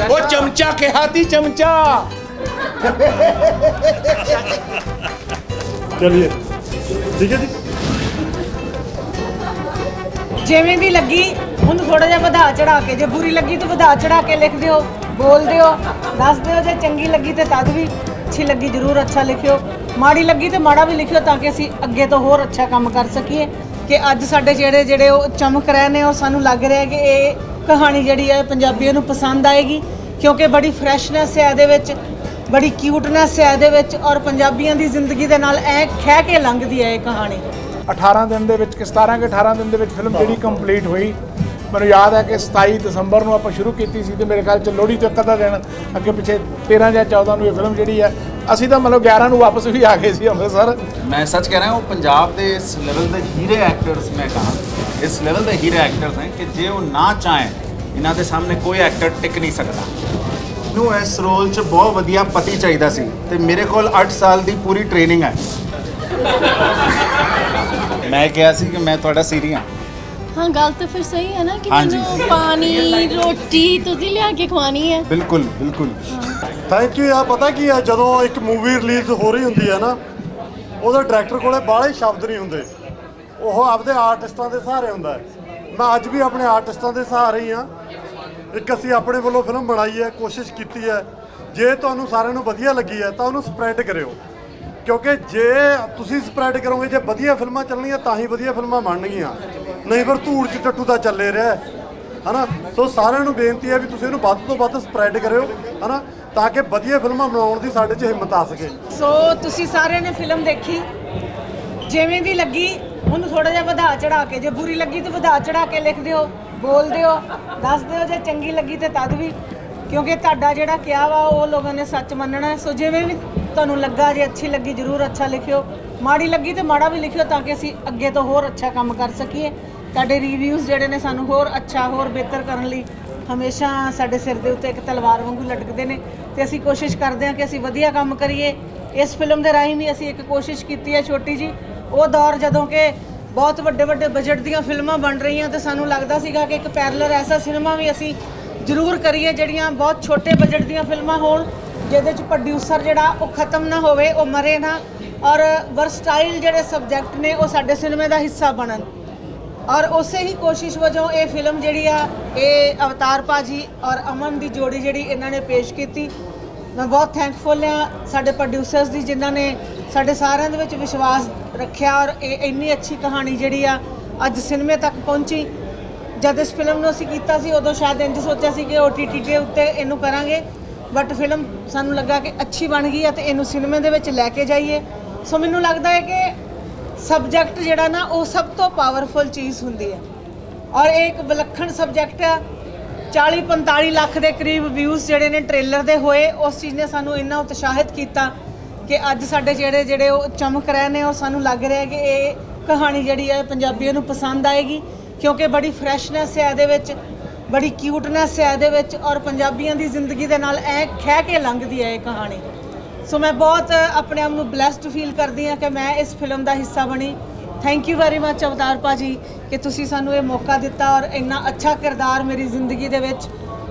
ਉਹ ਚਮਚਾ ਕਿਹਾ ਤੀ ਚਮਚਾ। ਚਲਿਏ। ਠੀਕ ਹੈ ਜੀ। ਜਿਵੇਂ ਦੀ ਲੱਗੀ ਉਹਨੂੰ ਥੋੜਾ ਜਿਹਾ ਵਧਾ ਚੜਾ ਕੇ ਜੇ ਬੁਰੀ ਲੱਗੀ ਤਾਂ ਵਧਾ ਚੜਾ ਕੇ ਲਿਖ ਦਿਓ ਬੋਲ ਦਿਓ ਦੱਸ ਦਿਓ ਜੇ ਚੰਗੀ ਲੱਗੀ ਤੇ ਤਦ ਵੀ ਅੱਛੀ ਲੱਗੀ ਜ਼ਰੂਰ ਅੱਛਾ ਲਿਖਿਓ। ਮਾੜੀ ਲੱਗੀ ਤੇ ਮਾੜਾ ਵੀ ਲਿਖਿਓ ਤਾਂ ਕਿ ਅਸੀਂ ਅੱਗੇ ਤੋਂ ਹੋਰ ਅੱਛਾ ਕੰਮ ਕਰ ਸਕੀਏ ਕਿ ਅੱਜ ਸਾਡੇ ਜਿਹੜੇ ਜਿਹੜੇ ਉਹ ਚਮਕ ਰਹੇ ਨੇ ਔਰ ਸਾਨੂੰ ਲੱਗ ਰਿਹਾ ਕਿ ਇਹ ਕਹਾਣੀ ਜਿਹੜੀ ਹੈ ਪੰਜਾਬੀਆਂ ਨੂੰ ਪਸੰਦ ਆਏਗੀ ਕਿਉਂਕਿ ਬੜੀ ਫਰੈਸ਼ਨੈਸ ਹੈ ਇਹਦੇ ਵਿੱਚ ਬੜੀ ਕਿਊਟਨੈਸ ਹੈ ਇਹਦੇ ਵਿੱਚ ਔਰ ਪੰਜਾਬੀਆਂ ਦੀ ਜ਼ਿੰਦਗੀ ਦੇ ਨਾਲ ਐ ਖਹਿ ਕੇ ਲੰਘਦੀ ਹੈ ਇਹ ਕਹਾਣੀ। 18 ਦਿਨ ਦੇ ਵਿੱਚ ਕਿ 17 ਕਿ 18 ਦਿਨ ਦੇ ਵਿੱਚ ਫਿਲਮ ਜਿਹੜੀ ਕੰਪਲੀਟ ਹੋਈ। ਮੈਨੂੰ ਯਾਦ ਹੈ ਕਿ 27 ਦਸੰਬਰ ਨੂੰ ਆਪਾਂ ਸ਼ੁਰੂ ਕੀਤੀ ਸੀ ਤੇ ਮੇਰੇ ਖਿਆਲ ਚ ਲੋਹੜੀ ਤੋਂ ਅੱਧਾ ਦਿਨ ਅੱਗੇ ਪਿੱਛੇ 13 ਜਾਂ 14 ਨੂੰ ਇਹ ਫਿਲਮ ਜਿਹੜੀ ਹੈ ਅਸੀਂ ਤਾਂ ਮਤਲਬ 11 ਨੂੰ ਵਾਪਸ ਵੀ ਆ ਗਏ ਸੀ ਅੰਮ੍ਰਿਤਸਰ। ਮੈਂ ਸੱਚ ਕਹਿ ਰਿਹਾ ਉਹ ਪੰਜਾਬ ਦੇ ਇਸ ਲੈਵਲ ਦੇ ਹੀਰੇ ਐਕਟਰਸ ਮੈਂ ਕਹਾਂ ਇਸ ਲੈਵਲ ਦੇ ਹੀਰੇ ਐਕਟਰਸ ਹੈ ਕਿ ਜੇ ਉਹ ਨਾ ਚਾਹੇ ਇਹਨਾਂ ਦੇ ਸਾਹਮਣੇ ਕੋਈ ਐਕਟਰ ਟਿਕ ਨਹੀਂ ਸਕਦਾ। ਨੂੰ ਇਸ ਰੋਲ 'ਚ ਬਹੁਤ ਵਧੀਆ ਪਤੀ ਚਾਹੀਦਾ ਸੀ ਤੇ ਮੇਰੇ ਕੋਲ 8 ਸਾਲ ਦੀ ਪੂਰੀ ਟ੍ਰੇਨਿੰਗ ਹੈ। ਮੈਂ ਕਿਹਾ ਸੀ ਕਿ ਮੈਂ ਤੁਹਾਡਾ ਸੀਰੀ ਹਾਂ ਹਾਂ ਗੱਲ ਤਾਂ ਫਿਰ ਸਹੀ ਹੈ ਨਾ ਕਿ ਹਾਂਜੀ। ਮੈਨੂੰ ਪਾਣੀ ਰੋਟੀ ਤੁਸੀਂ ਲਿਆ ਕੇ ਖਵਾਣੀ ਹੈ। ਬਿਲਕੁਲ ਬਿਲਕੁਲ। ਥੈਂਕ ਯੂ ਆ ਪਤਾ ਕੀ ਆ ਜਦੋਂ ਇੱਕ ਮੂਵੀ ਰਿਲੀਜ਼ ਹੋ ਰਹੀ ਹੁੰਦੀ ਹੈ ਨਾ ਉਹਦੇ ਡਾਇਰੈਕਟਰ ਕੋਲੇ ਬਾਹਲੇ ਸ਼ਬਦ ਨਹੀਂ ਹੁੰਦੇ। ਉਹ ਆਪਦੇ ਆਰਟਿਸਟਾਂ ਦੇ ਸਹਾਰੇ ਹੁੰਦਾ ਹੈ। ਮੈਂ ਅੱਜ ਵੀ ਆਪਣੇ ਆਰਟਿਸਟਾਂ ਦੇ ਸਹਾਰੇ ਹੀ ਆ ਇੱਕ ਅਸੀਂ ਆਪਣੇ ਵੱਲੋਂ ਫਿਲਮ ਬਣਾਈ ਹੈ, ਕੋਸ਼ਿਸ਼ ਕੀਤੀ ਹੈ। ਜੇ ਤੁਹਾਨੂੰ ਸਾਰਿਆਂ ਨੂੰ ਵਧੀਆ ਲੱਗੀ ਹੈ, ਤਾਂ ਉਹਨੂੰ ਸਪਰੈਡ ਕਰਿਓ। ਕਿਉਂਕਿ ਜੇ ਤੁਸੀਂ ਸਪਰੈਡ ਕਰੋਗੇ, ਜੇ ਵਧੀਆ ਫਿਲਮਾਂ ਚੱਲਣਗੀਆਂ ਤਾਂ ਹੀ ਵਧੀਆ ਫਿਲਮਾਂ ਬਣਨਗੀਆਂ। ਨਹੀਂ ਫਿਰ ਧੂੜ ਚ ਟੱਟੂ ਦਾ ਚੱਲੇ ਰਿਹਾ ਹੈ। ਹਨਾ? ਸੋ ਸਾਰਿਆਂ ਨੂੰ ਬੇਨਤੀ ਹੈ ਵੀ ਤੁਸੀਂ ਇਹਨੂੰ ਵੱਧ ਤੋਂ ਵੱਧ ਸਪਰੈਡ ਕਰਿਓ, ਹਨਾ? ਤਾਂ ਕਿ ਵਧੀਆ ਫਿਲਮਾਂ ਬਣਾਉਣ ਦੀ ਸਾਡੇ 'ਚ ਹਿੰਮਤ ਆ ਸਕੇ। ਸੋ ਤੁਸੀਂ ਸਾਰਿਆਂ ਨੇ ਫਿਲਮ ਦੇਖੀ। ਜਿਵੇਂ ਦੀ ਲੱਗੀ ਉਹਨੂੰ ਥੋੜਾ ਜਿਹਾ ਵਧਾ ਚੜਾ ਕੇ, ਜੇ ਬੁਰੀ ਲੱਗੀ ਤਾਂ ਵਧਾ ਚੜਾ ਕੇ ਲਿਖ ਦਿਓ, ਬੋਲ ਦਿਓ, ਦੱਸ ਦਿਓ, ਜੇ ਚੰਗੀ ਲੱਗੀ ਤੇ ਤਦ ਵੀ। ਕਿਉਂਕਿ ਤੁਹਾਡਾ ਜਿਹੜਾ ਕਿਹਾ ਵਾ, ਉਹ ਲੋਕਾਂ ਨੇ ਸੱਚ ਮੰਨਣਾ। ਸੋ ਜਿਵੇਂ ਵੀ ਤੁਹਾਨੂੰ ਲੱਗਾ, ਜੇ ਅੱਛੀ ਲੱਗੀ, ਜ਼ਰੂਰ ਅੱਛਾ ਲਿਖਿਓ। ਮਾੜੀ ਲੱਗੀ ਤੇ ਮਾੜਾ ਵੀ ਲਿਖਿਓ ਤਾਂ ਕਿ ਅਸੀਂ ਅੱਗੇ ਤੋਂ ਹੋਰ ਅੱਛਾ ਕੰਮ ਕਰ ਸਕੀਏ। ਤੁਹਾਡੇ ਰਿਵਿਊਜ਼ ਜਿਹੜੇ ਨੇ ਸਾਨੂੰ ਹੋਰ ਅੱਛਾ, ਹੋਰ ਬਿਹਤਰ ਕਰਨ ਲਈ ਹਮੇਸ਼ਾ ਸਾਡੇ ਸਿਰ ਦੇ ਉੱਤੇ ਇੱਕ ਤਲਵਾਰ ਵਾਂਗੂ ਲਟਕਦੇ ਨੇ। ਤੇ ਅਸੀਂ ਕੋਸ਼ਿਸ਼ ਕਰਦੇ ਹਾਂ ਕਿ ਅਸੀਂ ਵਧੀਆ ਕੰਮ ਕਰੀਏ। ਇਸ ਫਿਲਮ ਦੇ ਰਾਹੀਂ ਵੀ ਅਸੀਂ ਇੱਕ ਕੋਸ਼ਿਸ਼ ਕੀਤੀ ਹੈ, ਛੋਟੀ ਜੀ ਉਹ ਦੌਰ ਜਦੋਂ ਕਿ ਬਹੁਤ ਵੱਡੇ ਵੱਡੇ ਬਜਟ ਦੀਆਂ ਫਿਲਮਾਂ ਬਣ ਰਹੀਆਂ ਤੇ ਸਾਨੂੰ ਲੱਗਦਾ ਸੀਗਾ ਕਿ ਇੱਕ ਪੈਰਲਰ ਐਸਾ ਸਿਨੇਮਾ ਵੀ ਅਸੀਂ ਜ਼ਰੂਰ ਕਰੀਏ ਜਿਹੜੀਆਂ ਬਹੁਤ ਛੋਟੇ ਬਜਟ ਦੀਆਂ ਫਿਲਮਾਂ ਹੋਣ, ਜਿਹਦੇ ਚ ਪ੍ਰੋਡਿਊਸਰ ਜਿਹੜਾ ਉਹ ਖਤਮ ਨਾ ਹੋਵੇ, ਉਹ ਮਰੇ ਨਾ ਔਰ ਵਰਸਟਾਈਲ ਜਿਹੜੇ ਸਬਜੈਕਟ ਨੇ ਉਹ ਸਾਡੇ ਸਿਨੇਮੇ ਦਾ ਹਿੱਸਾ ਬਣਨ। ਔਰ ਉਸੇ ਹੀ ਕੋਸ਼ਿਸ਼ ਵਜੋਂ ਇਹ ਫਿਲਮ ਜਿਹੜੀ ਆ, ਇਹ ਅਵਤਾਰ ਭਾਜੀ ਔਰ ਅਮਨ ਦੀ ਜੋੜੀ ਜਿਹੜੀ ਇਹਨਾਂ ਨੇ ਪੇਸ਼ ਕੀਤੀ। ਮੈਂ ਬਹੁਤ ਥੈਂਕਫੁਲ ਆ ਸਾਡੇ ਪ੍ਰੋਡਿਊਸਰਸ ਦੀ, ਜਿਨ੍ਹਾਂ ਨੇ ਸਾਡੇ ਸਾਰਿਆਂ ਦੇ ਵਿੱਚ ਵਿਸ਼ਵਾਸ ਰੱਖਿਆ ਔਰ ਇਹ ਇੰਨੀ ਅੱਛੀ ਕਹਾਣੀ ਜਿਹੜੀ ਆ ਅੱਜ ਸਿਨੇਮੇ ਤੱਕ ਪਹੁੰਚੀ। ਜਦ ਇਸ ਫਿਲਮ ਨੂੰ ਅਸੀਂ ਕੀਤਾ ਸੀ, ਉਦੋਂ ਸ਼ਾਇਦ ਇੰਜ ਸੋਚਿਆ ਸੀ ਕਿ OTT ਦੇ ਉੱਤੇ ਇਹਨੂੰ ਕਰਾਂਗੇ। ਬਟ ਫਿਲਮ ਸਾਨੂੰ ਲੱਗਾ ਕਿ ਅੱਛੀ ਬਣ ਗਈ ਹੈ ਤੇ ਇਹਨੂੰ ਸਿਨੇਮੇ ਦੇ ਵਿੱਚ ਲੈ ਕੇ ਜਾਈਏ। ਸੋ ਮੈਨੂੰ ਲੱਗਦਾ ਹੈ ਕਿ ਸਬਜੈਕਟ ਜਿਹੜਾ ਨਾ, ਉਹ ਸਭ ਤੋਂ ਪਾਵਰਫੁਲ ਚੀਜ਼ ਹੁੰਦੀ ਹੈ। ਔਰ ਇਹ ਇੱਕ ਵਿਲੱਖਣ ਸਬਜੈਕਟ ਆ। 40 45 ਲੱਖ ਦੇ ਕਰੀਬ ਵਿਊਜ਼ ਜਿਹੜੇ ਨੇ ਟ੍ਰੇਲਰ ਦੇ ਹੋਏ, ਉਸ ਚੀਜ਼ ਨੇ ਸਾਨੂੰ ਇੰਨਾ ਉਤਸ਼ਾਹਿਤ ਕੀਤਾ। ਕਿ ਅੱਜ ਸਾਡੇ ਜਿਹੜੇ ਜਿਹੜੇ ਉਹ ਚਮਕ ਰਹੇ ਨੇ ਔਰ ਸਾਨੂੰ ਲੱਗ ਰਿਹਾ ਕਿ ਇਹ ਕਹਾਣੀ ਜਿਹੜੀ ਹੈ ਪੰਜਾਬੀਆਂ ਨੂੰ ਪਸੰਦ ਆਏਗੀ, ਕਿਉਂਕਿ ਬੜੀ ਫਰੈਸ਼ਨੈਸ ਹੈ ਇਹਦੇ ਵਿੱਚ, ਬੜੀ ਕਿਊਟਨੈਸ ਹੈ ਇਹਦੇ ਵਿੱਚ ਔਰ ਪੰਜਾਬੀਆਂ ਦੀ ਜ਼ਿੰਦਗੀ ਦੇ ਨਾਲ ਐ ਖਹਿ ਕੇ ਲੰਘਦੀ ਹੈ ਇਹ ਕਹਾਣੀ। ਸੋ ਮੈਂ ਬਹੁਤ ਆਪਣੇ ਆਪ ਨੂੰ ਬlesed ਫੀਲ ਕਰਦੀ ਹਾਂ ਕਿ ਮੈਂ ਇਸ ਫਿਲਮ ਦਾ ਹਿੱਸਾ ਬਣੀ। Thank you very much Avtar ਭਾਜੀ, ਕਿ ਤੁਸੀਂ ਸਾਨੂੰ ਇਹ ਮੌਕਾ ਦਿੱਤਾ ਔਰ ਇੰਨਾ ਅੱਛਾ ਕਿਰਦਾਰ ਮੇਰੀ ਜ਼ਿੰਦਗੀ ਦੇ ਵਿੱਚ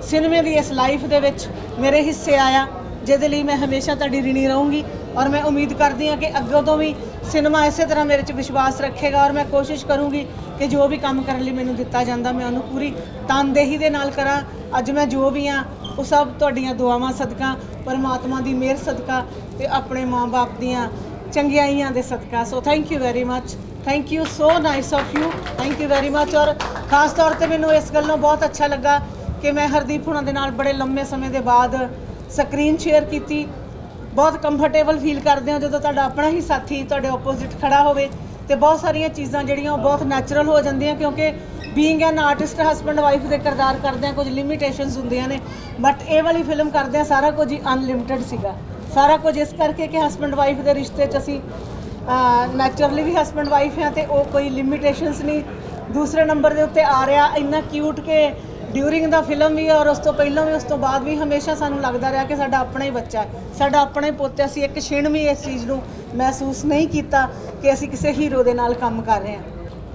ਸਿਨੇਮੇ ਦੀ ਇਸ ਲਾਈਫ ਦੇ ਵਿੱਚ ਮੇਰੇ ਹਿੱਸੇ ਆਇਆ, ਜਿਹਦੇ ਲਈ ਮੈਂ ਹਮੇਸ਼ਾ ਤੁਹਾਡੀ ਰਿਣੀ ਰਹੂੰਗੀ। ਔਰ ਮੈਂ ਉਮੀਦ ਕਰਦੀ ਹਾਂ ਕਿ ਅੱਗੋਂ ਤੋਂ ਵੀ ਸਿਨੇਮਾ ਇਸੇ ਤਰ੍ਹਾਂ ਮੇਰੇ 'ਚ ਵਿਸ਼ਵਾਸ ਰੱਖੇਗਾ ਔਰ ਮੈਂ ਕੋਸ਼ਿਸ਼ ਕਰੂੰਗੀ ਕਿ ਜੋ ਵੀ ਕੰਮ ਕਰਨ ਲਈ ਮੈਨੂੰ ਦਿੱਤਾ ਜਾਂਦਾ, ਮੈਂ ਉਹਨੂੰ ਪੂਰੀ ਤਨਦੇਹੀ ਦੇ ਨਾਲ ਕਰਾਂ। ਅੱਜ ਮੈਂ ਜੋ ਵੀ ਆ ਉਹ ਸਭ ਤੁਹਾਡੀਆਂ ਦੁਆਵਾਂ ਸਦਕਾ, ਪਰਮਾਤਮਾ ਦੀ ਮਿਹਰ ਸਦਕਾ ਤੇ ਆਪਣੇ ਮਾਂ-ਬਾਪ ਦੀਆਂ ਚੰਗਿਆਈਆਂ ਦੇ ਸਦਕਾ। So thank you very much thank you so nice of you thank you very much ਔਰ ਖਾਸ ਤੌਰ ਤੇ ਮੈਨੂੰ ਇਸ ਗੱਲ ਗੱਲੋਂ ਬਹੁਤ ਅੱਛਾ ਲੱਗਾ ਕਿ ਮੈਂ ਹਰਦੀਪ ਹੁਣਾਂ ਦੇ ਨਾਲ ਬੜੇ ਲੰਮੇ ਸਮੇਂ ਦੇ ਬਾਅਦ ਸਕਰੀਨ ਸ਼ੇਅਰ ਕੀਤੀ। ਬਹੁਤ ਕੰਫਰਟੇਬਲ ਫੀਲ ਕਰਦੇ ਹਾਂ ਜਦੋਂ ਤੁਹਾਡਾ ਆਪਣਾ ਹੀ ਸਾਥੀ ਤੁਹਾਡੇ ਆਪੋਜ਼ਿਟ ਖੜਾ ਹੋਵੇ ਤੇ ਬਹੁਤ ਸਾਰੀਆਂ ਚੀਜ਼ਾਂ ਜਿਹੜੀਆਂ ਉਹ ਬਹੁਤ ਨੈਚੁਰਲ ਹੋ ਜਾਂਦੀਆਂ ਕਿਉਂਕਿ being an artist husband wife ਦੇ ਕਿਰਦਾਰ ਕਰਦਿਆਂ ਕੁਝ ਲਿਮਿਟੇਸ਼ਨਸ ਹੁੰਦੀਆਂ ਨੇ ਬਟ ਇਹ ਵਾਲੀ ਫਿਲਮ ਕਰਦਿਆਂ ਸਾਰਾ ਕੁਝ ਹੀ ਅਨਲਿਮਿਟਿਡ ਸੀਗਾ। ਸਾਰਾ ਕੁਝ ਇਸ ਕਰਕੇ ਕਿ ਹਸਬੰਡ ਵਾਈਫ ਦੇ ਰਿਸ਼ਤੇ 'ਚ ਅਸੀਂ ਨੈਚੁਰਲੀ ਵੀ ਹਸਬੰਡ ਵਾਈਫ ਹਾਂ ਤੇ ਉਹ ਕੋਈ ਲਿਮਿਟੇਸ਼ਨਸ ਨਹੀਂ। ਦੂਸਰੇ ਨੰਬਰ ਦੇ ਉੱਤੇ ਆ ਰਿਹਾ, ਇੰਨਾ ਕਿਊਟ ਕਿ ਡਿਊਰਿੰਗ ਦਾ ਫਿਲਮ ਵੀ ਔਰ ਉਸ ਤੋਂ ਪਹਿਲਾਂ ਵੀ, ਉਸ ਤੋਂ ਬਾਅਦ ਵੀ ਹਮੇਸ਼ਾ ਸਾਨੂੰ ਲੱਗਦਾ ਰਿਹਾ ਕਿ ਸਾਡਾ ਆਪਣਾ ਹੀ ਬੱਚਾ ਹੈ। ਸਾਡਾ ਆਪਣਾ ਹੀ ਪੁੱਤ ਹੈ। ਅਸੀਂ ਇੱਕ ਛਿਣ ਵੀ ਇਸ ਚੀਜ਼ ਨੂੰ ਮਹਿਸੂਸ ਨਹੀਂ ਕੀਤਾ ਕਿ ਅਸੀਂ ਕਿਸੇ ਹੀਰੋ ਦੇ ਨਾਲ ਕੰਮ ਕਰ ਰਹੇ ਹਾਂ।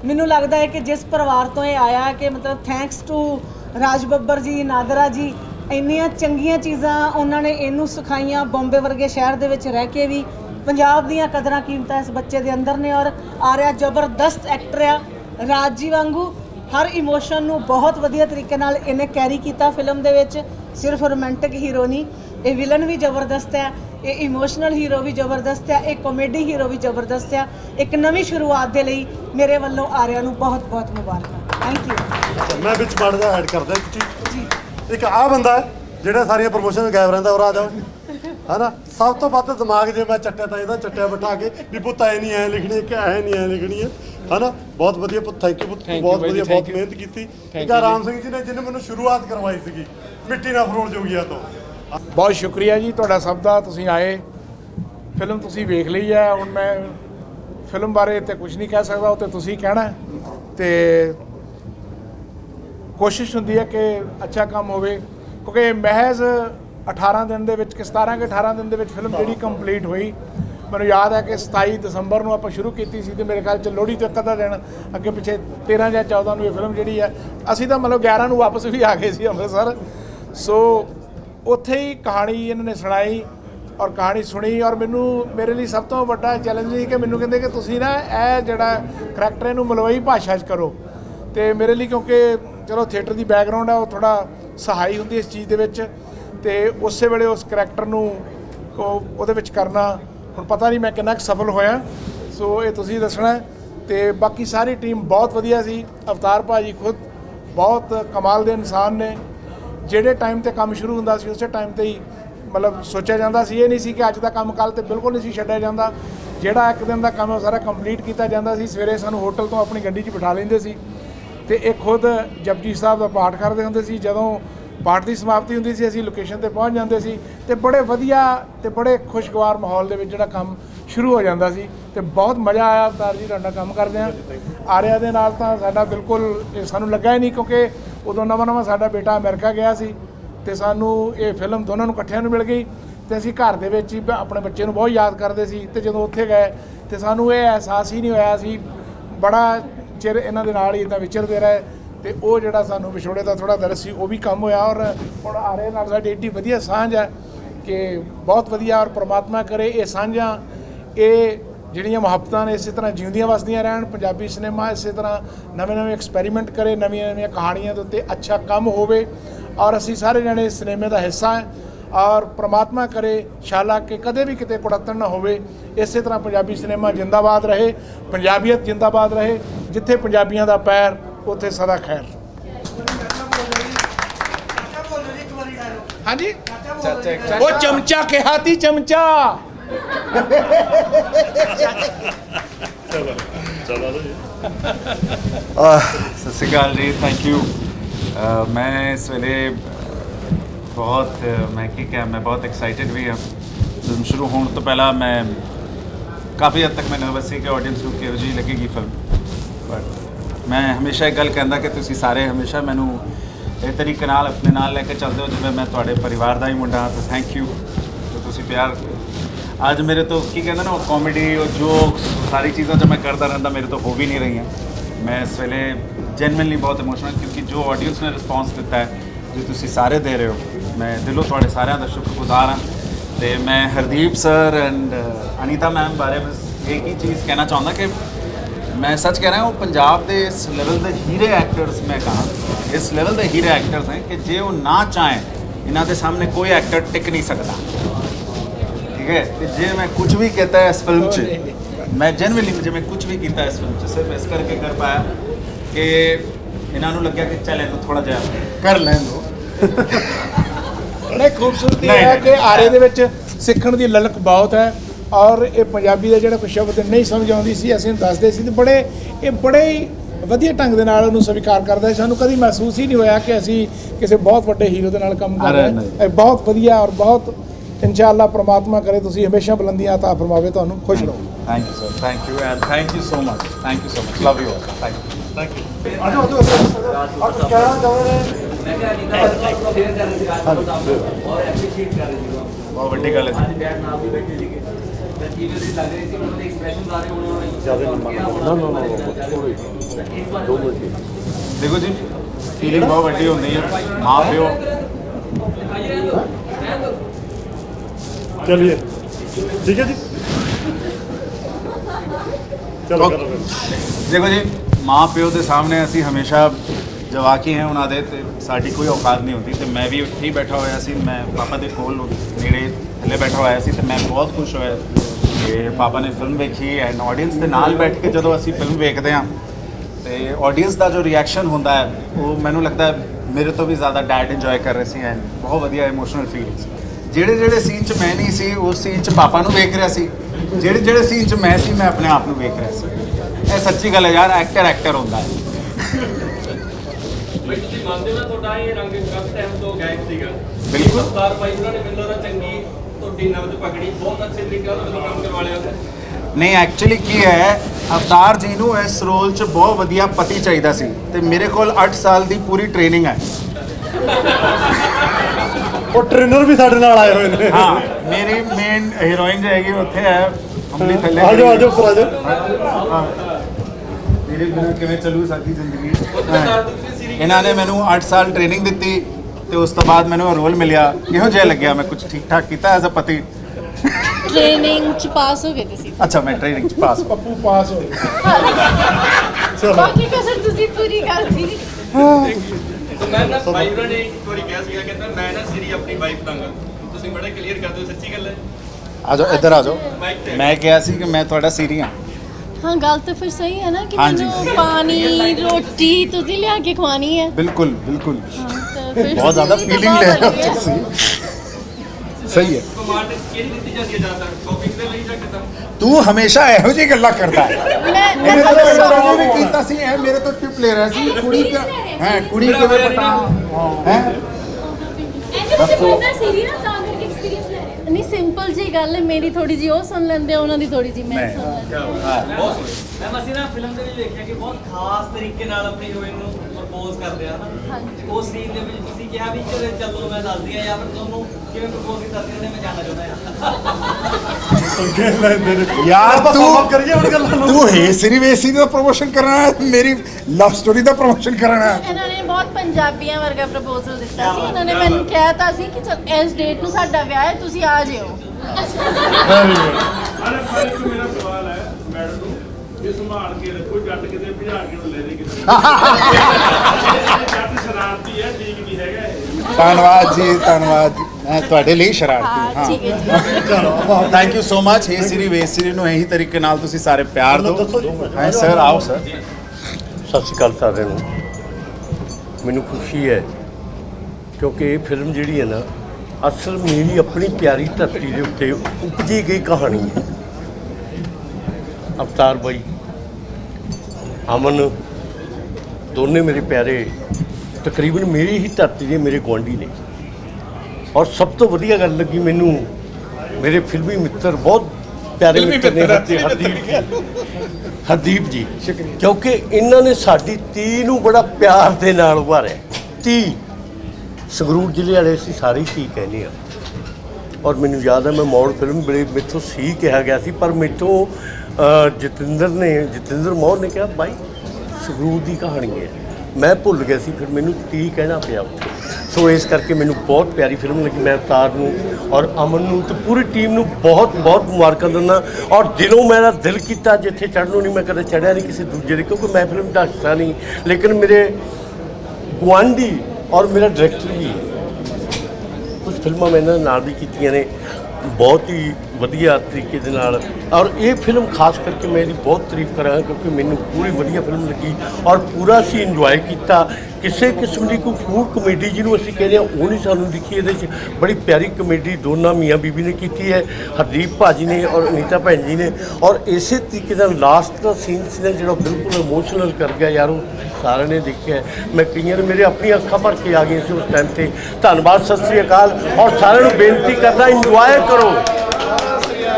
ਮੈਨੂੰ ਲੱਗਦਾ ਹੈ ਕਿ ਜਿਸ ਪਰਿਵਾਰ ਤੋਂ ਇਹ ਆਇਆ ਕਿ ਮਤਲਬ ਥੈਂਕਸ ਟੂ ਰਾਜ ਬੱਬਰ ਜੀ, ਨਾਦਰਾ ਜੀ, ਇੰਨੀਆਂ ਚੰਗੀਆਂ ਚੀਜ਼ਾਂ ਉਹਨਾਂ ਨੇ ਇਹਨੂੰ ਸਿਖਾਈਆਂ। ਬੰਬੇ ਵਰਗੇ ਸ਼ਹਿਰ ਦੇ ਵਿੱਚ ਰਹਿ ਕੇ ਵੀ ਪੰਜਾਬ ਦੀਆਂ ਕਦਰਾਂ ਕੀਮਤਾਂ ਇਸ ਬੱਚੇ ਦੇ ਅੰਦਰ ਨੇ ਔਰ ਆਰਿਆ ਜ਼ਬਰਦਸਤ ਐਕਟਰ ਆ। ਰਾਜ ਜੀ ਵਾਂਗੂ ਹਰ ਇਮੋਸ਼ਨ ਨੂੰ ਬਹੁਤ ਵਧੀਆ ਤਰੀਕੇ ਨਾਲ ਇਹਨੇ ਕੈਰੀ ਕੀਤਾ ਫਿਲਮ ਦੇ ਵਿੱਚ। ਸਿਰਫ ਰੋਮਾਂਟਿਕ ਹੀਰੋ ਨਹੀਂ ਇਹ ਵਿਲਨ ਵੀ ਜ਼ਬਰਦਸਤ ਹੈ ਇਹ ਇਮੋਸ਼ਨਲ ਹੀਰੋ ਵੀ ਜ਼ਬਰਦਸਤ ਹੈ ਇਹ ਕਾਮੇਡੀ ਹੀਰੋ ਵੀ ਜ਼ਬਰਦਸਤ ਹੈ। ਇੱਕ ਨਵੀਂ ਸ਼ੁਰੂਆਤ ਦੇ ਲਈ ਮੇਰੇ ਵੱਲੋਂ ਆਰਿਆ ਨੂੰ ਬਹੁਤ ਬਹੁਤ ਮੁਬਾਰਕਾਂ। ਥੈਂਕ ਯੂ ਮੈਂ ਵਿੱਚ ਜਿਹਾ ਐਡ ਕਰਦਾ ਇੱਕ ਚੀਜ਼। ਇੱਕ ਆ ਬੰਦਾ ਜਿਹੜਾ ਸਾਰੀਆਂ ਪ੍ਰੋਮੋਸ਼ਨ ਗਾਇਬ ਰਹਿੰਦਾ ਉਹ ਆ ਜਾ ਹਨਾ? ਸਭ ਤੋਂ ਵੱਧ ਦਿਮਾਗ ਜੇ ਮੈਂ ਚੱਟਿਆ ਤਾਂ ਇਹਦਾ ਚੱਟਿਆ ਬਿਠਾ ਕੇ ਵੀ ਪੁੱਤ ਐ ਨਹੀਂ ਐ ਲਿਖਣੀ ਕਿ ਐ ਨਹੀਂ ਐ ਲਿਖਣੀ ਹੈ। ਹਨਾ ਬਹੁਤ ਵਧੀਆ ਪੁੱਤ ਥੈਂਕ ਯੂ ਪੁੱਤ ਤੂੰ Thank you ਬਹੁਤ ਬਾਈ ਜੀ, ਵਧੀਆ ਬਹੁਤ thank you. ਮਿਹਨਤ ਕੀਤੀ Thank you। ਰਾਮ ਸਿੰਘ ਜੀ ਨੇ ਜਿਹਨੇ ਮੈਨੂੰ ਸ਼ੁਰੂਆਤ ਕਰਵਾਈ ਸੀਗੀ ਮਿੱਟੀ ਨਾਲ ਫਰੋਲ ਜੋਗੀਆ ਤੋਂ ਬਹੁਤ ਸ਼ੁਕਰੀਆ ਜੀ ਤੁਹਾਡਾ ਸਭ ਦਾ ਤੁਸੀਂ ਆਏ ਫਿਲਮ ਤੁਸੀਂ ਵੇਖ ਲਈ ਹੈ ਹੁਣ ਮੈਂ ਫਿਲਮ ਬਾਰੇ ਤੇ ਕੁਝ ਨਹੀਂ ਕਹਿ ਸਕਦਾ ਉਹ ਤੇ ਤੁਸੀਂ ਕਹਿਣਾ ਹੈ। ਤੇ ਕੋਸ਼ਿਸ਼ ਹੁੰਦੀ ਹੈ ਕਿ ਅੱਛਾ ਕੰਮ ਹੋਵੇ ਕਿਉਂਕਿ ਮਹਿਜ਼ 18 ਦਿਨ ਦੇ ਵਿੱਚ ਕਿ 17 ਕਿ 18 ਦਿਨ ਦੇ ਵਿੱਚ ਫਿਲਮ ਜਿਹੜੀ ਕੰਪਲੀਟ ਹੋਈ ਮੈਨੂੰ ਯਾਦ ਹੈ ਕਿ 27 ਦਸੰਬਰ ਨੂੰ ਆਪਾਂ ਸ਼ੁਰੂ ਕੀਤੀ ਸੀ ਤੇ ਮੇਰੇ ਖਿਆਲ ਚ ਲੋਹੜੀ ਤੋਂ ਇੱਕ ਅੱਧਾ ਦਿਨ ਅੱਗੇ ਪਿੱਛੇ 13 ਜਾਂ 14 ਨੂੰ ਇਹ ਫਿਲਮ ਜਿਹੜੀ ਹੈ, ਅਸੀਂ ਤਾਂ ਮਤਲਬ 11 ਨੂੰ ਵਾਪਸ ਵੀ ਆ ਗਏ ਸੀ ਅੰਮ੍ਰਿਤਸਰ। ਸੋ ਉੱਥੇ ਹੀ ਕਹਾਣੀ ਇਹਨਾਂ ਨੇ ਸੁਣਾਈ ਔਰ ਕਹਾਣੀ ਸੁਣੀ ਔਰ ਮੈਨੂੰ, ਮੇਰੇ ਲਈ ਸਭ ਤੋਂ ਵੱਡਾ ਚੈਲੰਜ ਸੀ ਕਿ ਮੈਨੂੰ ਕਹਿੰਦੇ ਕਿ ਤੁਸੀਂ ਨਾ ਇਹ ਜਿਹੜਾ ਕਰੈਕਟਰ ਇਹਨੂੰ ਮਲਵਈ ਭਾਸ਼ਾ 'ਚ ਕਰੋ। ਤੇ ਮੇਰੇ ਲਈ ਕਿਉਂਕਿ ਚਲੋ ਥੀਏਟਰ ਦੀ ਬੈਕਗ੍ਰਾਉਂਡ ਹੈ, ਉਹ ਥੋੜਾ ਸਹਾਈ ਹੁੰਦੀ ਇਸ ਚੀਜ਼ ਦੇ ਵਿੱਚ ਤੇ ਉਸੇ ਵੇਲੇ ਉਸ ਕਰੈਕਟਰ ਨੂੰ ਉਹ ਉਹਦੇ ਵਿੱਚ ਕਰਨਾ ਹੁਣ ਪਤਾ ਨਹੀਂ ਮੈਂ ਕਿੰਨਾ ਕੁ ਸਫਲ ਹੋਇਆ, ਸੋ ਇਹ ਤੁਸੀਂ ਦੱਸਣਾ ਹੈ। ਤੇ ਬਾਕੀ ਸਾਰੀ ਟੀਮ ਬਹੁਤ ਵਧੀਆ ਸੀ। ਅਵਤਾਰ ਭਾਜੀ ਖੁਦ ਬਹੁਤ ਕਮਾਲ ਦੇ ਇਨਸਾਨ ਨੇ। ਜਿਹੜੇ ਟਾਈਮ ਤੇ ਕੰਮ ਸ਼ੁਰੂ ਹੁੰਦਾ ਸੀ, ਉਸੇ ਟਾਈਮ ਤੇ ਹੀ ਮਤਲਬ ਸੋਚਿਆ ਜਾਂਦਾ ਸੀ। ਇਹ ਨਹੀਂ ਸੀ ਕਿ ਅੱਜ ਦਾ ਕੰਮ ਕੱਲ ਤੇ ਬਿਲਕੁਲ ਨਹੀਂ ਸੀ ਛੱਡਿਆ ਜਾਂਦਾ। ਜਿਹੜਾ ਇੱਕ ਦਿਨ ਦਾ ਕੰਮ ਉਹ ਸਾਰਾ ਕੰਪਲੀਟ ਕੀਤਾ ਜਾਂਦਾ ਸੀ। ਸਵੇਰੇ ਸਾਨੂੰ ਹੋਟਲ ਤੋਂ ਆਪਣੀ ਗੱਡੀ 'ਚ ਬਿਠਾ ਲੈਂਦੇ ਸੀ। ਤੇ ਇਹ ਖੁਦ ਜਪਜੀ ਸਾਹਿਬ ਦਾ ਪਾਠ ਕਰਦੇ ਹੁੰਦੇ ਸੀ। ਜਦੋਂ ਪਾਠ ਦੀ ਸਮਾਪਤੀ ਹੁੰਦੀ ਸੀ, ਅਸੀਂ ਲੋਕੇਸ਼ਨ ਤੇ ਪਹੁੰਚ ਜਾਂਦੇ ਸੀ ਤੇ ਬੜੇ ਵਧੀਆ ਤੇ ਬੜੇ ਖੁਸ਼ਗਵਾਰ ਮਾਹੌਲ ਦੇ ਵਿੱਚ ਜਿਹੜਾ ਕੰਮ ਸ਼ੁਰੂ ਹੋ ਜਾਂਦਾ ਸੀ ਤੇ ਬਹੁਤ ਮਜ਼ਾ ਆਇਆ ਅਵਤਾਰ ਜੀ ਤੁਹਾਡਾ ਕੰਮ ਕਰਦੇ ਆ ਆਰਿਆ ਦੇ ਨਾਲ ਤਾਂ ਸਾਡਾ ਬਿਲਕੁਲ ਇਹ ਸਾਨੂੰ ਲੱਗਾ ਹੀ ਨਹੀਂ ਕਿਉਂਕਿ ਉਦੋਂ ਨਵਾਂ ਨਵਾਂ ਸਾਡਾ ਬੇਟਾ ਅਮਰੀਕਾ ਗਿਆ ਸੀ ਤੇ ਸਾਨੂੰ ਇਹ ਫਿਲਮ ਦੋਨਾਂ ਨੂੰ ਇਕੱਠਿਆਂ ਨੂੰ ਮਿਲ ਗਈ ਤੇ ਅਸੀਂ ਘਰ ਦੇ ਵਿੱਚ ਹੀ ਆਪਣੇ ਬੱਚੇ ਨੂੰ ਬਹੁਤ ਯਾਦ ਕਰਦੇ ਸੀ ਤੇ ਜਦੋਂ ਉੱਥੇ ਗਏ ਤੇ ਸਾਨੂੰ ਇਹ ਅਹਿਸਾਸ ਹੀ ਨਹੀਂ ਹੋਇਆ ਸੀ। ਬੜਾ ਚਿਰ ਇਹਨਾਂ ਦੇ ਨਾਲ ਹੀ ਇਦਾਂ ਵਿਚਰਦੇ ਰਹੇ ਤੇ ਉਹ ਜਿਹੜਾ ਸਾਨੂੰ ਵਿਛੋੜੇ ਦਾ ਥੋੜਾ ਦਰਦ ਸੀ, ਉਹ ਵੀ ਕੰਮ ਹੋਇਆ ਔਰ ਹੁਣ ਆਰੇ ਨਾਲ ਸਾਡੀ ਏਡੀ ਵਧੀਆ ਸਾਂਝ ਹੈ ਕਿ ਬਹੁਤ ਵਧੀਆ ਔਰ ਪ੍ਰਮਾਤਮਾ ਕਰੇ ਇਹ ਸਾਂਝਾਂ, ਇਹ ਜਿਹੜੀਆਂ ਮੁਹੱਬਤਾਂ ਨੇ ਇਸੇ ਤਰ੍ਹਾਂ ਜਿਉਂਦੀਆਂ ਵਸਦੀਆਂ ਰਹਿਣ, ਪੰਜਾਬੀ ਸਿਨੇਮਾ ਇਸੇ ਤਰ੍ਹਾਂ ਨਵੇਂ ਨਵੇਂ ਐਕਸਪੈਰੀਮੈਂਟ ਕਰੇ, ਨਵੀਆਂ ਨਵੀਆਂ ਕਹਾਣੀਆਂ ਦੇ ਉੱਤੇ ਅੱਛਾ ਕੰਮ ਹੋਵੇ ਔਰ ਅਸੀਂ ਸਾਰੇ ਜਣੇ ਸਿਨੇਮੇ ਦਾ ਹਿੱਸਾ ਹੈ ਔਰ ਪ੍ਰਮਾਤਮਾ ਕਰੇ, ਸ਼ਾਲਾ ਕਿ ਕਦੇ ਵੀ ਕਿਤੇ ਕੁੜੱਤਣ ਨਾ ਹੋਵੇ, ਇਸੇ ਤਰ੍ਹਾਂ ਪੰਜਾਬੀ ਸਿਨੇਮਾ ਜਿੰਦਾਬਾਦ ਰਹੇ, ਪੰਜਾਬੀਅਤ ਜਿੰਦਾਬਾਦ ਰਹੇ, ਜਿੱਥੇ ਪੰਜਾਬੀਆਂ ਦਾ ਪੈਰ ਉੱਥੇ ਸਦਾ ਖੈਰ। ਹਾਂਜੀ? ਉਹ ਚਮਚਾ ਕਿਹਾ ਤੀ ਚਮਚਾ। ਸਤਿ ਸ਼੍ਰੀ ਅਕਾਲ ਜੀ ਥੈਂਕ ਯੂ ਮੈਂ ਇਸ ਵੇਲੇ ਬਹੁਤ ਅ, ਮੈਂ ਕੀ ਕਹਾਂ ਮੈਂ ਬਹੁਤ ਐਕਸਾਈਟਿਡ ਵੀ ਹਾਂ। ਫਿਲਮ ਸ਼ੁਰੂ ਹੋਣ ਤੋਂ ਪਹਿਲਾਂ ਮੈਂ ਕਾਫੀ ਹੱਦ ਤੱਕ ਮੈਂ ਨਰਵਸ ਸੀ ਕਿ ਆਡੀਅנס ਨੂੰ ਕਿਹੋ ਜਿਹੀ ਲੱਗੇਗੀ ਫਿਲਮ। ਬਟ ਮੈਂ ਹਮੇਸ਼ਾ ਇਹ ਗੱਲ ਕਹਿੰਦਾ ਕਿ ਤੁਸੀਂ ਸਾਰੇ ਹਮੇਸ਼ਾ ਮੈਨੂੰ ਇਹ ਤਰੀਕੇ ਨਾਲ ਆਪਣੇ ਨਾਲ ਲੈ ਕੇ ਚੱਲਦੇ ਹੋ, ਜਿਵੇਂ ਮੈਂ ਤੁਹਾਡੇ ਪਰਿਵਾਰ ਦਾ ਹੀ ਮੁੰਡਾ ਹਾਂ, ਤਾਂ ਥੈਂਕ ਯੂ ਕਿ ਤੁਸੀਂ ਪਿਆਰ ਅੱਜ ਮੇਰੇ ਤੋਂ ਕੀ ਕਹਿੰਦੇ ਨਾ ਉਹ ਕਾਮੇਡੀ ਉਹ ਜੋਕਸ ਸਾਰੀ ਚੀਜ਼ਾਂ ਜੋ ਮੈਂ ਕਰਦਾ ਰਹਿੰਦਾ, ਮੇਰੇ ਤੋਂ ਹੋ ਵੀ ਨਹੀਂ ਰਹੀਆਂ। ਮੈਂ ਇਸ ਵੇਲੇ ਜੈਨੂਇਨਲੀ ਬਹੁਤ ਇਮੋਸ਼ਨਲ ਕਿਉਂਕਿ ਜੋ ਆਡੀਅנס ਨੇ ਰਿਸਪੌਂਸ ਦਿੱਤਾ ਹੈ, ਜੋ ਤੁਸੀਂ ਸਾਰੇ ਦੇ ਰਹੇ ਹੋ, ਮੈਂ ਦਿਲੋਂ ਤੁਹਾਡੇ ਸਾਰਿਆਂ ਦਾ ਸ਼ੁਕਰਗੁਜ਼ਾਰ ਹਾਂ। ਤੇ ਮੈਂ Hardeep sir and Anita ma'am ਬਾਰੇ ਬਸ ਇੱਕ ਹੀ ਚੀਜ਼ ਕਹਿਣਾ ਚਾਹੁੰਦਾ ਕਿ ਮੈਂ ਸੱਚ ਕਹਿ ਰਿਹਾ ਹਾਂ ਉਹ ਪੰਜਾਬ ਦੇ ਇਸ ਲੈਵਲ ਦੇ ਹੀਰੇ ਐਕਟਰਸ ਮੈਂ ਕਹਾਂ ਇਸ ਲੈਵਲ ਦੇ ਹੀਰੇ ਐਕਟਰਸ ਹੈ ਕਿ ਜੇ ਉਹ ਨਾ ਚਾਹੇ ਇਹਨਾਂ ਦੇ ਸਾਹਮਣੇ ਕੋਈ ਐਕਟਰ ਟਿਕ ਨਹੀਂ ਸਕਦਾ। ਠੀਕ ਹੈ? ਤੇ ਜੇ ਮੈਂ ਕੁਝ ਵੀ ਕਹਤਾ ਹੈ ਇਸ ਫਿਲਮ 'ਚ ਮੈਂ ਜੈਨੂਇਨਲੀ ਜੇ ਮੈਂ ਕੁਝ ਵੀ ਕੀਤਾ ਇਸ ਫਿਲਮ 'ਚ ਸਿਰਫ ਇਸ ਕਰਕੇ ਕਰ ਪਾਇਆ ਕਿ ਇਹਨਾਂ ਨੂੰ ਲੱਗਿਆ ਕਿ ਚੱਲ ਇਹਨੂੰ ਥੋੜਾ ਜਿਹਾ ਕਰ ਲੈਣ ਦੋ ਬੜੇ ਖੂਬਸੂਰਤੀ ਹੈ ਕਿ। ਆਰੇ ਦੇ ਵਿੱਚ ਸਿੱਖਣ ਦੀ ਲਲਕ ਬਹੁਤ ਹੈ। ਔਰ ਇਹ ਪੰਜਾਬੀ ਦਾ ਜਿਹੜਾ ਕੋਈ ਸ਼ਬਦ ਨਹੀਂ ਸਮਝ ਆਉਂਦੀ ਸੀ ਅਸੀਂ ਦੱਸਦੇ ਸੀ ਤੇ ਬੜੇ ਇਹ ਬੜੇ ਹੀ ਵਧੀਆ ਢੰਗ ਦੇ ਨਾਲ ਉਹਨੂੰ ਸਵੀਕਾਰ ਕਰਦਾ ਸੀ। ਸਾਨੂੰ ਕਦੀ ਮਹਿਸੂਸ ਹੀ ਨਹੀਂ ਹੋਇਆ ਕਿ ਅਸੀਂ ਕਿਸੇ ਬਹੁਤ ਵੱਡੇ ਹੀਰੋ ਦੇ ਨਾਲ ਕੰਮ ਕਰ ਰਹੇ ਹਾਂ। ਇਹ ਬਹੁਤ ਵਧੀਆ ਔਰ ਬਹੁਤ ਇਨਸ਼ਾਅੱਲਾ ਪ੍ਰਮਾਤਮਾ ਕਰੇ ਤੁਸੀਂ ਹਮੇਸ਼ਾ ਬੁਲੰਦੀਆਂ عطا ਫਰਮਾਵੇ ਤੁਹਾਨੂੰ ਖੁਸ਼ ਰਹੋ। Thank you sir thank you and thank you so much thank you so much love you thank you thank you ਆਜੋ ਆਜੋ ਕਹਿਣਾ ਚਾਹੁੰਦੇ ਮੈਂ ਕਿਹਾ ਅਨੀਤਾ ਨੂੰ ਸ਼ੇਅਰ ਕਰ ਰਹੀ ਸੀ ਔਰ ਬਹੁਤ ਵੱਡੀ ਗੱਲ ਹੈ ਅੱਜ ਬੈਠ ਨਾਲ ਵੀ ਬੈਠੇ ਸੀਗੇ ਦੇਖੋ ਜੀ ਫੀਲਿੰਗ ਬਹੁਤ ਵੱਡੀ ਹੁੰਦੀ ਹੈ। ਮਾਂ ਪਿਓ। ਚਲਿਏ। ਠੀਕ ਹੈ ਜੀ? ਚਲੋ। ਦੇਖੋ ਜੀ ਮਾਂ ਪਿਓ ਦੇ ਸਾਹਮਣੇ ਅਸੀਂ ਹਮੇਸ਼ਾ ਜਵਾਕੀ ਹੈ ਉਹਨਾਂ ਦੇ ਤੇ ਸਾਡੀ ਕੋਈ ਔਕਾਤ ਨਹੀਂ ਹੁੰਦੀ ਤੇ ਮੈਂ ਵੀ ਉੱਥੇ ਹੀ ਬੈਠਾ ਹੋਇਆ ਸੀ ਮੈਂ ਪਾਪਾ ਦੇ ਕੋਲ ਨੇੜੇ ਥੱਲੇ ਬੈਠਾ ਹੋਇਆ ਸੀ ਤੇ ਮੈਂ ਬਹੁਤ ਖੁਸ਼ ਹੋਇਆ। ਕਿ ਪਾਪਾ ਨੇ ਫਿਲਮ ਵੇਖੀ ਐਂਡ ਆਡੀਅנס ਦੇ ਨਾਲ ਬੈਠ ਕੇ ਜਦੋਂ ਅਸੀਂ ਫਿਲਮ ਵੇਖਦੇ ਹਾਂ ਤੇ ਆਡੀਅנס ਦਾ ਜੋ ਰਿਐਕਸ਼ਨ ਹੁੰਦਾ ਹੈ ਉਹ ਮੈਨੂੰ ਲੱਗਦਾ ਹੈ ਮੇਰੇ ਤੋਂ ਵੀ ਜ਼ਿਆਦਾ ਡੈਡ ਇੰਜੋਏ ਕਰ ਰਹੇ ਸੀ ਐਂਡ ਬਹੁਤ ਵਧੀਆ ਇਮੋਸ਼ਨਲ ਫੀਲਿੰਗਸ ਜਿਹੜੇ ਜਿਹੜੇ ਸੀਨ 'ਚ ਮੈਂ ਨਹੀਂ ਸੀ ਉਸ ਸੀਨ 'ਚ ਪਾਪਾ ਨੂੰ ਵੇਖ ਰਿਹਾ ਸੀ। ਜਿਹੜੇ ਜਿਹੜੇ ਸੀਨ 'ਚ ਮੈਂ ਸੀ ਮੈਂ ਆਪਣੇ ਆਪ ਨੂੰ ਵੇਖ ਰਿਹਾ ਸੀ। ਇਹ ਸੱਚੀ ਗੱਲ ਹੈ ਯਾਰ ਐਕਟਰ ਐਕਟਰ ਹੁੰਦਾ ਹੈ। ਬਿਲਕੁਲ। ਸਟਾਰ ਉਹਨਾਂ ਨੇ ਮੈਨੂੰ ਚੰਗੀ ਤੁਹਾਡੀ ਨਬਜ਼ ਪਕੜੀ ਬਹੁਤ ਅੱਛੇ ਤਰੀਕੇ ਨਾਲ ਤੁਹਾਨੂੰ ਕੰਮ ਕਰਵਾ ਲਿਆ। ਉਹਨੇ ਨਹੀਂ ਐਕਚੁਅਲੀ ਕੀ ਹੈ ਅਵਤਾਰ ਜੀ ਨੂੰ ਇਸ ਰੋਲ 'ਚ ਬਹੁਤ ਵਧੀਆ ਪਤੀ ਚਾਹੀਦਾ ਸੀ ਤੇ ਮੇਰੇ ਕੋਲ 8 ਸਾਲ ਦੀ ਪੂਰੀ ਟ੍ਰੇਨਿੰਗ ਹੈ। ਉਹ ਟ੍ਰੇਨਰ ਵੀ ਸਾਡੇ ਨਾਲ ਆਏ ਹੋਏ ਨੇ। ਹਾਂ ਮੇਰੀ ਮੇਨ ਹੀਰੋਇਨ ਹੈਗੀ ਉੱਥੇ ਹੈ ਅੰਮ੍ਰਿਤ ਥੱਲੇ ਆ ਜਾਓ ਆ ਜਾਓ। ਮੇਰੇ ਬਿਨਾਂ ਕਿਵੇਂ ਚੱਲੂ ਸਾਡੀ ਜ਼ਿੰਦਗੀ? ਇਹਨਾਂ ਨੇ ਮੈਨੂੰ 8 ਸਾਲ ਟ੍ਰੇਨਿੰਗ ਦਿੱਤੀ। ਤੇ ਉਸ ਤੋਂ ਬਾਅਦ ਮੈਨੂੰ ਰੋਲ ਮਿਲਿਆ। ਕਿਹੋ ਜਿਹਾ ਲੱਗਿਆ? ਮੈਂ ਕੁਝ ਠੀਕ ਠਾਕ ਕੀਤਾ ਐਜ਼ ਅ ਪਤੀ? ਟ੍ਰੇਨਿੰਗ ਚ ਪਾਸ ਹੋ ਗਏ ਤੁਸੀਂ। ਅੱਛਾ ਮੈਂ ਟ੍ਰੇਨਿੰਗ 'ਚ ਪਾਸ ਪੱਪੂ ਪਾਸ ਹੋ ਚਲੋ। ਬਾਕੀ ਕਸਰ ਤੁਸੀਂ ਪੂਰੀ ਕਰਤੀ ਤੇ ਮੈਂ ਨਾ ਭਾਈ ਉਹਨਾਂ ਨੇ ਇੱਕ ਵਾਰੀ ਕਿਹਾ ਸੀਗਾ ਕਹਿੰਦਾ ਮੈਂ ਨਾ ਸੀਰੀ ਆਪਣੀ ਵਾਈਫ ਦਾਂਗਾ ਤੁਸੀਂ ਬੜਾ ਕਲੀਅਰ ਕਰ ਦਿਓ ਸੱਚੀ ਗੱਲ ਹੈ। ਆ ਜਾਓ ਇੱਧਰ ਆ ਜਾਓ। ਮੈਂ ਕਿਹਾ ਸੀ ਕਿ ਮੈਂ ਤੁਹਾਡਾ ਸੀਰੀ ਹਾਂ। ਹਾਂ ਗੱਲ ਤਾਂ ਫਿਰ ਸਹੀ ਹੈ ਨਾ ਕਿ। ਮੈਨੂੰ ਪਾਣੀ ਰੋਟੀ ਤੁਸੀਂ ਲਿਆ ਕੇ ਖਵਾਣੀ ਹੈ। ਬਿਲਕੁਲ ਤਾਂ ਫਿਰ ਬਹੁਤ ਜ਼ਿਆਦਾ ਤੁਸੀਂ ਤਾਂ ਫੀਲਿੰਗ ਲੈ ਰਹੇ ਹੋ। ਤੁਸੀਂ। ਸਹੀ ਹੈ। ਕਮਾਂਡ ਕਿਹੜੀ ਦਿੱਤੀ ਜਾਂਦੀ ਹੈ ਜ਼ਿਆਦਾ ਸ਼ਾਪਿੰਗ ਦੇ ਲਈ ਜਾਂ ਕਿਦਾਂ ਤੂੰ ਹਮੇਸ਼ਾ ਇਹੋ ਜਿਹੀ ਗੱਲਾਂ ਕਰਦਾ ਹੈ। ਮੈਂ ਮੈਂ ਇਹਨੇ ਤਾਂ ਇੰਟਰਵਿਊ ਵੀ ਕੀਤਾ ਸੀ ਇਹ ਮੇਰੇ ਤੋਂ ਟਿਪ ਲੈ ਰਿਹਾ ਸੀ ਕੁੜੀ ਕਿ ਹੈ ਕੁੜੀ ਕਿਵੇਂ ਪਤਾ? ਹੈ? ਨਹੀਂ ਸਿੰਪਲ ਜੀ ਗੱਲ ਹੈ ਮੇਰੀ ਥੋੜੀ ਜੀ ਉਹ ਸੁਣ ਲੈਂਦੇ ਆ ਉਹਨਾਂ ਦੀ ਥੋੜੀ ਜੀ ਮੈਂ। ਸੁਣ ਲੈਂਦੀ ਹਾਂ। ਮੈਮ ਅਸੀਂ ਨਾ ਫਿਲਮ ਦੇ ਵਿੱਚ ਦੇਖਿਆ ਕਿ ਬਹੁਤ ਖਾਸ ਤਰੀਕੇ ਨਾਲ ਆਪਣੀ ਹੀਰੋਇਨ ਨੂੰ ਪ੍ਰਪੋਜ਼ ਕਰਦੇ ਆ ਨਾ ਹਾਂਜੀ। ਉਸ ਸੀਨ ਦੇ ਵਿੱਚ ਤੁਸੀਂ ਕਿਹਾ ਵੀ ਚਲੋ ਚੱਲੋ ਮੈਂ ਦੱਸਦੀ ਆ ਜਾਂ ਫਿਰ ਤੁਹਾਨੂੰ ਕਿਵੇਂ ਪ੍ਰਪੋਜ਼ ਕੀਤਾ ਸੀ ਉਹਨੇ ਮੈਂ ਜਾਣਨਾ ਚਾਹੁੰਦਾ ਨੇ ਯਾਰ ਤੂੰ ਕਰੀਏ ਹੁਣ ਗੱਲਾਂ ਤੂੰ ਹੇਸਰੀ ਵੇਸਰੀ ਦਾ ਪ੍ਰੋਮੋਸ਼ਨ ਕਰਨਾ ਹੈ ਮੇਰੀ ਲਵ ਸਟੋਰੀ ਦਾ ਪ੍ਰੋਮੋਸ਼ਨ ਕਰਨਾ ਹੈ। ਇਹਨਾਂ ਨੇ ਬਹੁਤ ਪੰਜਾਬੀਆਂ ਵਰਗਾ ਪ੍ਰਪੋਜ਼ਲ ਦਿੱਤਾ ਸੀ। ਇਹਨਾਂ ਨੇ ਮੈਨੂੰ ਕਹਿਤਾ ਸੀ ਕਿ ਚਲ ਇਸ ਡੇਟ ਨੂੰ ਸਾਡਾ ਵਿਆਹ ਹੈ ਤੁਸੀਂ ਆ ਜਿਓ। ਵੈਰੀ ਗੁੱਡ ਅਰੇ ਪਰ ਇੱਕ ਮੇਰਾ ਸਵਾਲ ਹੈ ਮੈਡਮ ਨੂੰ। ਇਹ ਸੰਭਾਲ ਕੇ ਰੱਖੋ ਜੱਟ ਕਿਤੇ ਭਜਾ ਕੇ ਨੂੰ ਲੈ ਦੇ ਕਿਤੇ? ਜੱਟ ਸ਼ਰਾਰਤੀ ਹੈ ਠੀਕ ਨਹੀਂ ਹੈਗਾ ਇਹ। ਧੰਨਵਾਦ ਜੀ ਧੰਨਵਾਦ। ਜੀ ਮੈਂ ਤੁਹਾਡੇ ਲਈ ਸ਼ਰਾਰਤੀ ਹਾਂ ਠੀਕ ਹੈ ਜੀ। ਚਲੋ ਥੈਂਕ ਯੂ ਸੋ ਮਚ ਹੇਸਰੀ ਵੇਸਰੀ ਨੂੰ ਇਹੀ ਤਰੀਕੇ ਨਾਲ ਤੁਸੀਂ ਸਾਰੇ ਪਿਆਰ ਦਿਓ। ਹਾਂ ਸਰ ਆਓ ਸਰ। ਸਤਿ ਸ਼੍ਰੀ ਅਕਾਲ ਸਾਰਿਆਂ ਨੂੰ। ਮੈਨੂੰ ਖੁਸ਼ੀ ਹੈ ਕਿਉਂਕਿ ਇਹ ਫਿਲਮ ਜਿਹੜੀ ਹੈ ਨਾ ਅਸਲ ਮੇਰੀ ਆਪਣੀ ਪਿਆਰੀ ਧਰਤੀ ਦੇ ਉੱਤੇ ਉਪਜੀ ਗਈ ਕਹਾਣੀ ਹੈ। ਅਵਤਾਰ ਬਾਈ। ਅਮਨ ਦੋਨੇ ਮੇਰੇ ਪਿਆਰੇ ਤਕਰੀਬਨ ਮੇਰੀ ਹੀ ਧਰਤੀ ਦੇ ਮੇਰੇ ਗੁਆਂਢੀ ਨੇ। ਔਰ ਸਭ ਤੋਂ ਵਧੀਆ ਗੱਲ ਲੱਗੀ ਮੈਨੂੰ ਮੇਰੇ ਫਿਲਮੀ ਮਿੱਤਰ ਬਹੁਤ ਪਿਆਰੇ ਮਿੱਤਰ ਨੇ ਹਰਦੀ- ਹਰਦੀਪ ਜੀ। ਹਰਦੀਪ ਜੀ ਕਿਉਂਕਿ ਇਹਨਾਂ ਨੇ ਸਾਡੀ ਤੀ ਨੂੰ ਬੜਾ ਪਿਆਰ ਦੇ ਨਾਲ ਉਭਾਰਿਆ। ਤੀ ਸੰਗਰੂਰ ਜ਼ਿਲ੍ਹੇ ਵਾਲੇ ਅਸੀਂ ਸਾਰੇ ਤੀ ਕਹਿੰਦੇ ਆ ਔਰ ਮੈਨੂੰ ਯਾਦ ਹੈ ਮੈਂ ਮੌੜ ਫਿਲਮ ਬੜੇ ਮੇਥੋਂ ਸੀ ਕਿਹਾ ਗਿਆ ਸੀ ਪਰ ਮੇਥੋਂ ਜਤਿੰਦਰ ਨੇ, ਜਤਿੰਦਰ ਮੋਹਰ ਨੇ ਕਿਹਾ, ਬਾਈ ਸੰਗਰੂਰ ਦੀ ਕਹਾਣੀ ਹੈ। ਮੈਂ ਭੁੱਲ ਗਿਆ ਸੀ, ਫਿਰ ਮੈਨੂੰ ਕੀ ਕਹਿਣਾ ਪਿਆ ਉੱਥੇ? ਸੋ ਇਸ ਕਰਕੇ ਮੈਨੂੰ ਬਹੁਤ ਪਿਆਰੀ ਫਿਲਮ ਲੱਗੀ। ਮੈਂ ਅਵਤਾਰ ਨੂੰ ਔਰ ਅਮਨ ਨੂੰ ਤੇ ਪੂਰੀ ਟੀਮ ਨੂੰ ਬਹੁਤ ਬਹੁਤ ਮੁਬਾਰਕਾਂ ਦਿੰਦਾ। ਔਰ ਦਿਲੋਂ ਮੇਰਾ ਦਿਲ ਕੀਤਾ ਜਿੱਥੇ ਚੜ੍ਹਨ ਨੂੰ ਨਹੀਂ, ਮੈਂ ਕਦੇ ਚੜਿਆ ਨਹੀਂ ਕਿਸੇ ਦੂਜੇ ਦੇ, ਕਿਉਂਕਿ ਮੈਂ ਫਿਲਮ ਦੱਸਦਾ ਨਹੀਂ। ਲੇਕਿਨ ਮੇਰੇ ਗੁਆਂਢੀ ਔਰ ਮੇਰਾ ਡਾਇਰੈਕਟਰ ਵੀ ਕੁਝ ਫਿਲਮਾਂ ਮੈਂ ਇਹਨਾਂ ਨਾਲ ਵੀ ਕੀਤੀਆਂ ਨੇ। ਬਹੁਤ ਹੀ ਵਧੀਆ ਤਰੀਕੇ ਦੇ ਨਾਲ। ਔਰ ਇਹ ਫਿਲਮ ਖਾਸ ਕਰਕੇ ਮੈਂ ਇਹਦੀ ਬਹੁਤ ਤਾਰੀਫ ਕਰਾਂਗਾ ਕਿਉਂਕਿ ਮੈਨੂੰ ਪੂਰੀ ਵਧੀਆ ਫਿਲਮ ਲੱਗੀ ਔਰ ਪੂਰਾ ਅਸੀਂ ਇੰਜੋਏ ਕੀਤਾ। ਕਿਸੇ ਕਿਸਮ ਦੀ ਕੋਈ ਫੂਡ ਕਮੇਡੀ ਜਿਹਨੂੰ ਅਸੀਂ ਕਹਿੰਦੇ ਆ ਉਹ ਨਹੀਂ ਸਾਨੂੰ ਦਿਖੀ ਇਹਦੇ 'ਚ। ਬੜੀ ਪਿਆਰੀ ਕਮੇਡੀ ਦੋਨਾਂ ਮੀਆਂ ਬੀਬੀ ਨੇ ਕੀਤੀ ਹੈ, ਹਰਦੀਪ ਭਾਜੀ ਨੇ ਔਰ ਅਨੀਤਾ ਭੈਣ ਜੀ ਨੇ। ਔਰ ਇਸੇ ਤਰੀਕੇ ਦਾ ਲਾਸਟ ਦਾ ਸੀਨ ਸੀ ਨਾ ਜਿਹੜਾ ਬਿਲਕੁਲ ਇਮੋਸ਼ਨਲ ਕਰ ਗਿਆ ਯਾਰ ਉਹ ਸਾਰਿਆਂ ਨੇ ਦੇਖਿਆ। ਮੈਂ ਕਈਆਂ ਨੇ ਮੇਰੇ ਆਪਣੀਆਂ ਅੱਖਾਂ ਭਰ ਕੇ ਆ ਗਈਆਂ ਸੀ ਉਸ ਟਾਈਮ ਤੇ। ਧੰਨਵਾਦ, ਸਤਿ ਸ੍ਰੀ ਅਕਾਲ। ਔਰ ਸਾਰਿਆਂ ਨੂੰ ਬੇਨਤੀ ਕਰਦਾ ਇੰਜੋਏ ਕਰੋ।